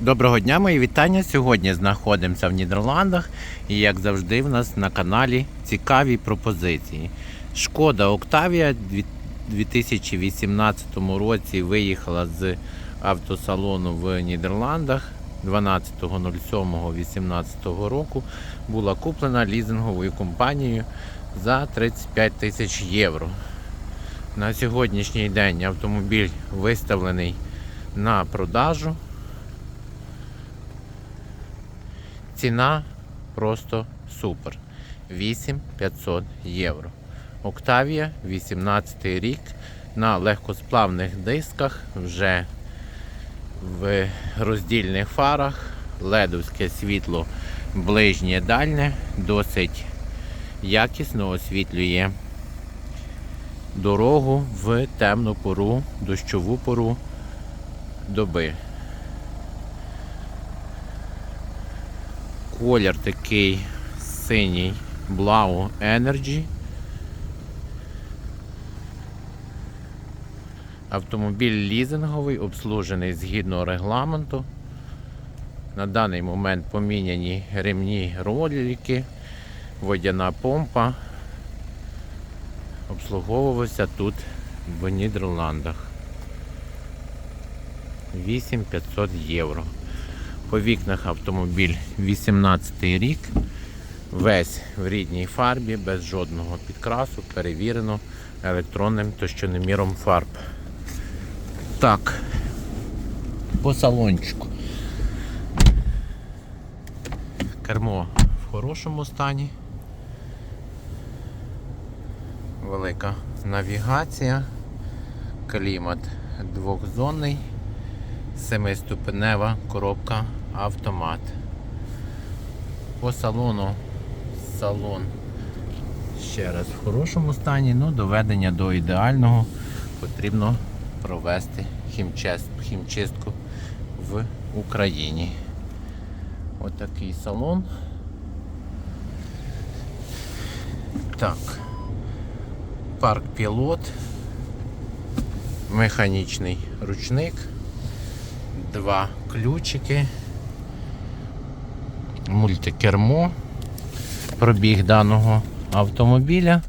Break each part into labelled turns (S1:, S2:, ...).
S1: Доброго дня, мої вітання. Сьогодні знаходимося в Нідерландах і, як завжди, в нас на каналі цікаві пропозиції. Шкода Октавія у 2018 році виїхала з автосалону в Нідерландах 12.07.2018 року. Була куплена лізинговою компанією за 35 тисяч євро. На сьогоднішній день автомобіль виставлений на продажу. Ціна просто супер. 8500 євро. Октавія, 18 рік на легкосплавних дисках, вже в роздільних фарах, ледовське світло ближнє дальнє, досить якісно освітлює дорогу в темну пору, дощову пору доби. Колір такий синій Blau Energy. Автомобіль лізинговий, обслужений згідно регламенту. На даний момент поміняні ремні ролики, водяна помпа. Обслуговувався тут в Нідерландах. 8500 євро. По вікнах автомобіль 18 рік. Весь в рідній фарбі, без жодного підкрасу, перевірено електронним тощономіром фарб. Так, по салончику. Кермо в хорошому стані. Велика навігація, клімат двохзонний, семиступенева коробка автомат. По салону салон ще раз в хорошому стані, ну доведення до ідеального потрібно провести хімчистку в Україні. Отакий салон. Так. Парк пілот, механічний ручник, два ключики, мультикермо, пробіг даного автомобіля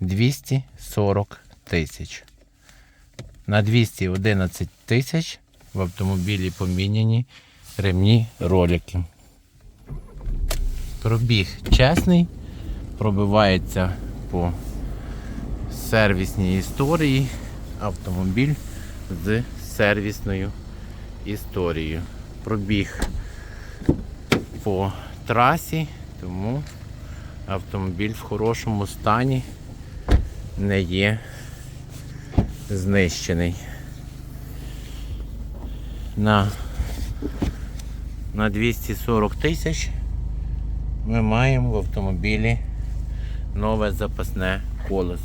S1: 240 тисяч. На 211 тисяч в автомобілі поміняні ремні ролики. Пробіг чесний, пробивається по сервісній історії автомобіль з сервісною історією. Пробіг по трасі, тому автомобіль в хорошому стані не є знищений. На, на 240 тисяч ми маємо в автомобілі нове запасне колесо.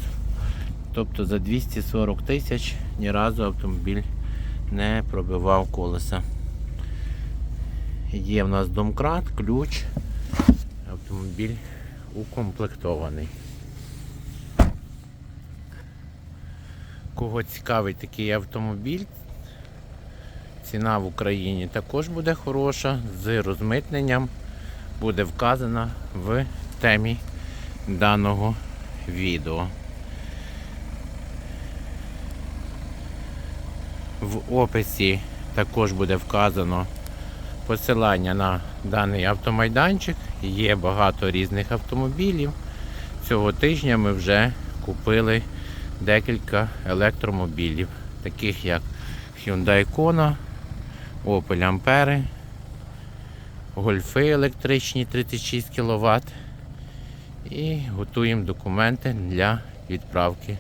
S1: Тобто за 240 тисяч ні разу автомобіль не пробивав колеса. Є в нас домкрат, ключ, автомобіль укомплектований. Кого цікавий такий автомобіль, ціна в Україні також буде хороша, з розмитненням буде вказана в темі даного відео. В описі також буде вказано посилання на даний автомайданчик. Є багато різних автомобілів. Цього тижня ми вже купили декілька електромобілів, таких як Hyundai Kona, Opel Ampere, Гольфи електричні 36 кВт. І готуємо документи для відправки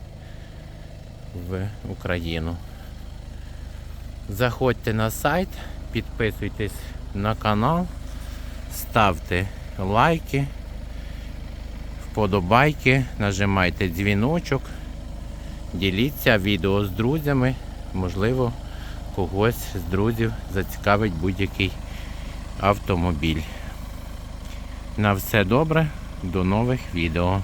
S1: в Україну. Заходьте на сайт, підписуйтесь на канал, ставте лайки, вподобайки, нажимайте дзвіночок, діліться відео з друзями, можливо, когось з друзів зацікавить будь-який автомобіль. На все добре, до нових відео.